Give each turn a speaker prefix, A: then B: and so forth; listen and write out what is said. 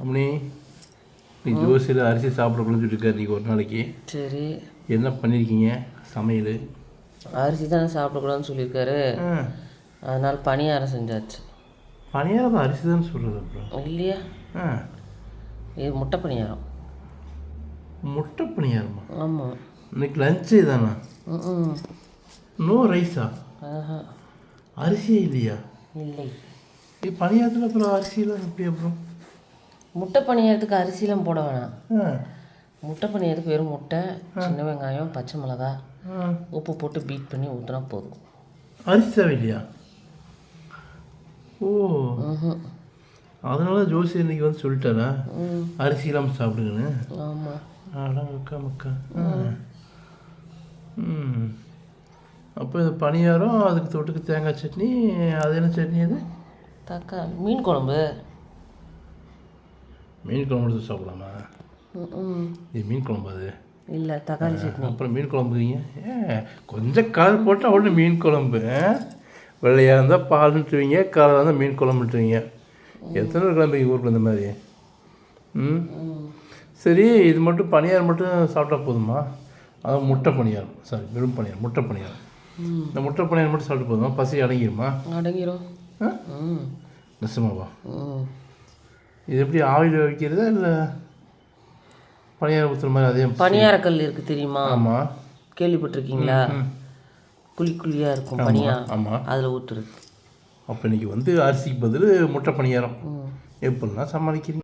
A: அம்மனி நீ ஜோசியில் அரிசி சாப்பிடக்கூடாதுன்னு சொல்லியிருக்காரு நீங்கள் ஒரு நாளைக்கு.
B: சரி.
A: என்ன பண்ணியிருக்கீங்க சமையல்?
B: அரிசி தானே சாப்பிடக்கூடாதுன்னு சொல்லியிருக்காரு. அதனால் பணியாரம் செஞ்சாச்சு.
A: பணியாரம் அரிசி தான் சொல்கிறது அப்புறம்?
B: இல்லையா?
A: ஆ.
B: இது முட்டை பணியாரம்.
A: முட்டை பணியாரமா?
B: ஆமாம்
A: இன்னைக்கு லஞ்சு தானா? நோ ரைஸா? அரிசியே இல்லையா?
B: இல்லை.
A: பணியாரத்தில் அப்புறம் அரிசியெல்லாம் எப்படி அப்புறம்?
B: முட்டை பணியாரத்துக்கு அரிசிலாம் போட வேணாம். முட்டை பணியாரத்துக்கு வெறும் முட்டை சின்ன வெங்காயம் பச்சை மிளகா உப்பு போட்டு பீட் பண்ணி ஊற்றினா போதும்.
A: அரிசி தேவை இல்லையா ஓ அதனால ஜோசி இன்னைக்கு வந்து சொல்லிட்டாரா? அரிசி இல்லாமல் சாப்பிடுங்கன்னு.
B: ஆமாம்
A: அடா மக்கா. மக்கா ம். அப்போ இது பணியாரம் அதுக்கு தொட்டுக்கு தேங்காய் சட்னி அது என்ன சட்னி அது?
B: தக்காளி. மீன் குழம்பு.
A: மீன் குழம்பு எடுத்து சாப்பிடலாமா? இது மீன் குழம்பு அது.
B: இல்லை தக்காளி சட்னி.
A: அப்புறம் மீன் குழம்புறீங்க ஏ கொஞ்சம் கலர் போட்டால் உடனே மீன் குழம்பு? வெள்ளையாக இருந்தால் பால்ன்ட்டுவீங்க கலராக இருந்தால் மீன் குழம்புட்டுவீங்க எத்தனை கிளம்பி ஊரில் இந்த மாதிரி? ம்? சரி இது மட்டும் பணியாரம் மட்டும் சாப்பிட்டா போதுமா? அதான் முட்டை பணியாரம் சாரி வெறும் பணியாரம் முட்டை பணியாரம் இந்த முட்டை பணியாரம் மட்டும் சாப்பிட்டு போதுமா? பசி அடங்கிருமா?
B: அடங்கிரும்.
A: நிச்சயமாவா
B: ம்.
A: இது எப்படி ஆவியில் வைக்கிறதா இல்லை பணியாரம் ஊற்றுற மாதிரி அதே
B: பணியாரக்கல் இருக்குது தெரியுமா?
A: ஆமாம்
B: கேள்விப்பட்டிருக்கீங்களா? குழி குழியாக இருக்கும் பனியா?
A: ஆமாம்
B: அதில் ஊற்றுறது
A: அப்போ இன்னைக்கு வந்து அரிசிக்கு பதில் முட்டை பணியாரம். எப்படிலாம் சமாளிக்கிறீங்க.